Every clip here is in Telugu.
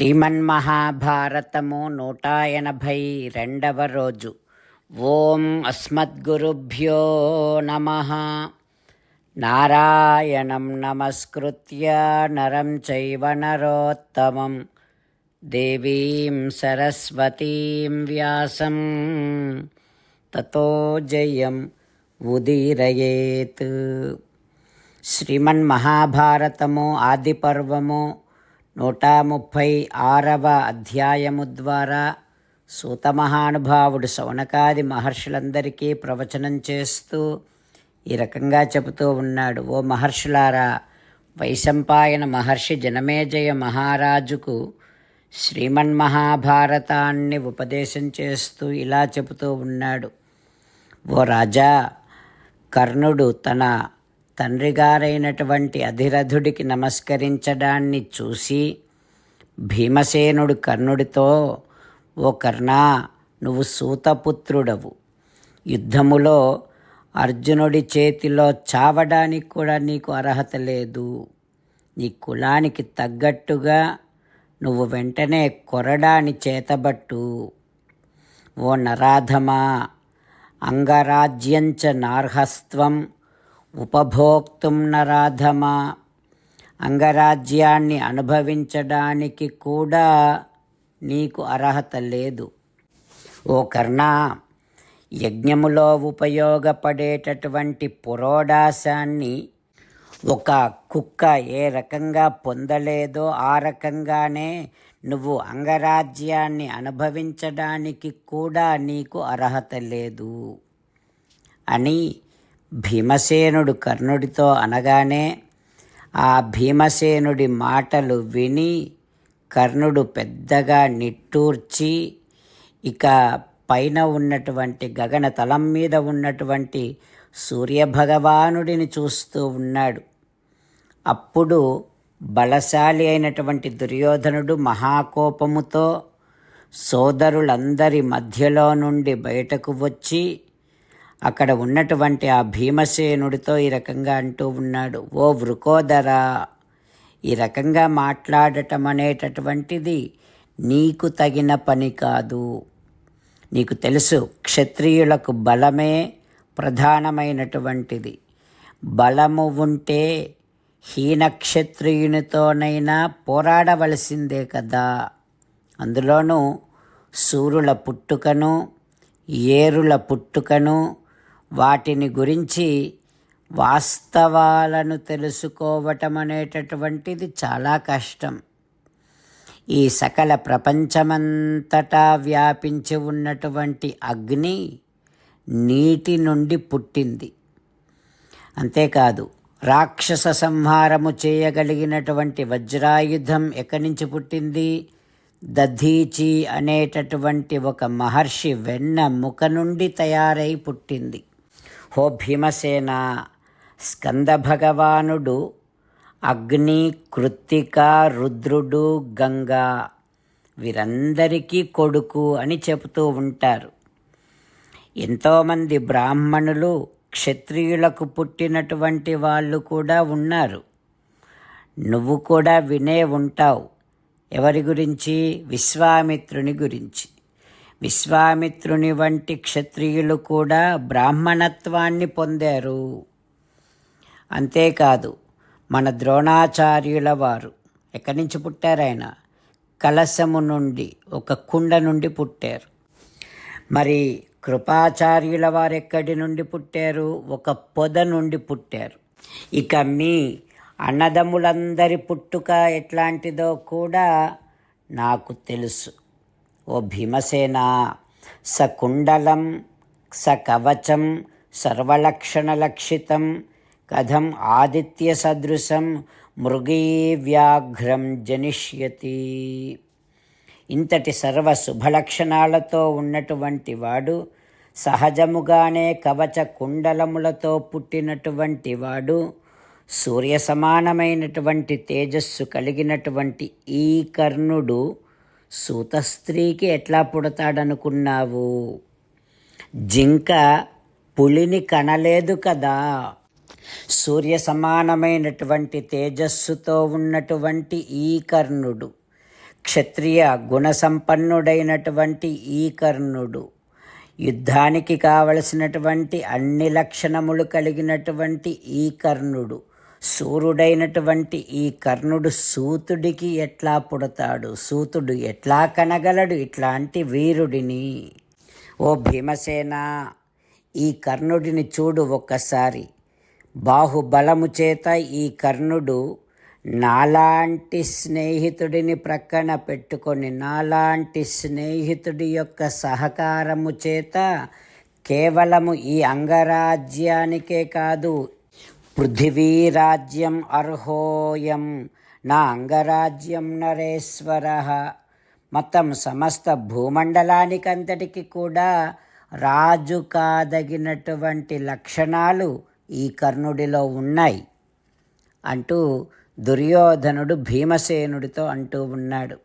శ్రీమన్మహాభారతము నూట ఎనభై రెండవ రోజు. ఓం అస్మద్గురుభ్యో నమ. నారాయణం నమస్కృత్య నరం చైవ నరోత్తమం. దేవీం సరస్వతీం వ్యాసం. తతో జయం ఉదీరయేత్. శ్రీమన్మహాభారతము ఆదిపర్వము నూట ముప్పై ఆరవ అధ్యాయము ద్వారా సూతమహానుభావుడు శౌనకాది మహర్షులందరికీ ప్రవచనం చేస్తూ ఈ రకంగా చెబుతూ ఉన్నాడు. ఓ మహర్షులారా వైశంపాయన మహర్షి జనమేజయ మహారాజుకు శ్రీమన్మహాభారతాన్ని ఉపదేశం చేస్తూ ఇలా చెబుతూ ఉన్నాడు. ఓ రాజా కర్ణుడు తన తండ్రిగారైనటువంటి అధిరథుడికి నమస్కరించడాన్ని చూసి భీమసేనుడు కర్ణుడితో ఓ కర్ణ నువ్వు సూతపుత్రుడవు. యుద్ధములో అర్జునుడి చేతిలో చావడానికి కూడా నీకు అర్హత లేదు. నీ కులానికి తగ్గట్టుగా నువ్వు వెంటనే కొరడాని చేతబట్టు. ఓ నరాధమా అంగరాజ్యంచ నార్హస్త్వం ఉపభోక్తుం నరాధమా. అంగరాజ్యాన్ని అనుభవించడానికి కూడా నీకు అర్హత లేదు. ఓ కర్ణ యజ్ఞములో ఉపయోగపడేటటువంటి పురోడాసాన్ని ఒక కుక్క ఏ రకంగా పొందలేదో ఆ రకంగానే నువ్వు అంగరాజ్యాన్ని అనుభవించడానికి కూడా నీకు అర్హత లేదు. అని భీమసేనుడు కర్ణుడితో అనగానే ఆ భీమసేనుడి మాటలు విని కర్ణుడు పెద్దగా నిట్టూర్చి ఇక పైన ఉన్నటువంటి గగన తలం మీద ఉన్నటువంటి సూర్యభగవానుడిని చూస్తూ ఉన్నాడు. అప్పుడు బలశాలి అయినటువంటి దుర్యోధనుడు మహాకోపముతో సోదరులందరి మధ్యలో నుండి బయటకు వచ్చి అక్కడ ఉన్నటువంటి ఆ భీమసేనుడితో ఈ రకంగా అంటూ ఉన్నాడు ఓ వృకోదర ఈ రకంగా మాట్లాడటం అనేటటువంటిది నీకు తగిన పని కాదు. నీకు తెలుసు క్షత్రియులకు బలమే ప్రధానమైనటువంటిది. బలము ఉంటే హీనక్షత్రియునితోనైనా పోరాడవలసిందే కదా. అందులోనూ సూర్యుల పుట్టుకను ఏరుల పుట్టుకను వాటిని గురించి వాస్తవాలను తెలుసుకోవటం అనేటటువంటిది చాలా కష్టం. ఈ సకల ప్రపంచమంతటా వ్యాపించి ఉన్నటువంటి అగ్ని నీటి నుండి పుట్టింది. అంతేకాదు రాక్షస సంహారము చేయగలిగినటువంటి వజ్రాయుధం ఎక్కడి నుంచి పుట్టింది? దధీచి అనేటటువంటి ఒక మహర్షి వెన్న ముఖ నుండి తయారై పుట్టింది. హో భీమసేన స్కందభగవానుడు అగ్ని కృత్తిక రుద్రుడు గంగా వీరందరికీ కొడుకు అని చెబుతూ ఉంటారు. ఎంతోమంది బ్రాహ్మణులు క్షత్రియులకు పుట్టినటువంటి వాళ్ళు కూడా ఉన్నారు. నువ్వు కూడా వినే ఉంటావు. ఎవరి గురించి? విశ్వామిత్రుని గురించి. విశ్వామిత్రుని వంటి క్షత్రియులు కూడా బ్రాహ్మణత్వాన్ని పొందారు. అంతేకాదు మన ద్రోణాచార్యుల వారు ఎక్కడి నుంచి పుట్టారు ఆయన? కలశము నుండి ఒక కుండ నుండి పుట్టారు. మరి కృపాచార్యుల వారు ఎక్కడి నుండి పుట్టారు? ఒక పొద నుండి పుట్టారు. ఇక మీ అన్నదమ్ములందరి పుట్టుక ఎట్లాంటిదో కూడా నాకు తెలుసు. ఓ భీమసేన సకుండలం సకవచం సర్వలక్షణలక్షితం కథం ఆదిత్య సదృశం మృగీ వ్యాఘ్రం జనిష్యతి. ఇంతటి సర్వ శుభలక్షణాలతో ఉన్నటువంటి వాడు సహజముగానే కవచ కుండలములతో పుట్టినటువంటి వాడు సూర్య సమానమైనటువంటి తేజస్సు కలిగినటువంటి ఈ కర్ణుడు సూతస్త్రీకి ఎట్లా పుడతాడనుకున్నావు? జింక పులిని కనలేదు కదా. సూర్య సమానమైనటువంటి తేజస్సుతో ఉన్నటువంటి ఈ కర్ణుడు క్షత్రియ గుణసంపన్నుడైనటువంటి ఈ కర్ణుడు యుద్ధానికి కావలసినటువంటి అన్ని లక్షణములు కలిగినటువంటి ఈ కర్ణుడు సూర్యుడైనటువంటి ఈ కర్ణుడు సూతుడికి ఎట్లా పుడతాడు? సూతుడు ఎట్లా కనగలడు? ఇట్లాంటి వీరుడిని. ఓ భీమసేన ఈ కర్ణుడిని చూడు ఒక్కసారి. బాహుబలము చేత ఈ కర్ణుడు నాలాంటి స్నేహితుడిని ప్రక్కన పెట్టుకొని నాలాంటి స్నేహితుడి యొక్క సహకారము చేత కేవలము ఈ అంగరాజ్యానికే కాదు పృథివీరాజ్యం అర్హోయం నా అంగరాజ్యం నరేశ్వర. మొత్తం సమస్త భూమండలానికంతటికి కూడా రాజు కాదగినటువంటి లక్షణాలు ఈ కర్ణుడిలో ఉన్నాయి అంటూ దుర్యోధనుడు భీమసేనుడితో అంటూ ఉన్నాడు.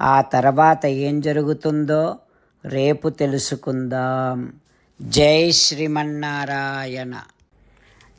ఆ తర్వాత ఏం జరుగుతుందో రేపు తెలుసుకుందాం. జై శ్రీమన్నారాయణ.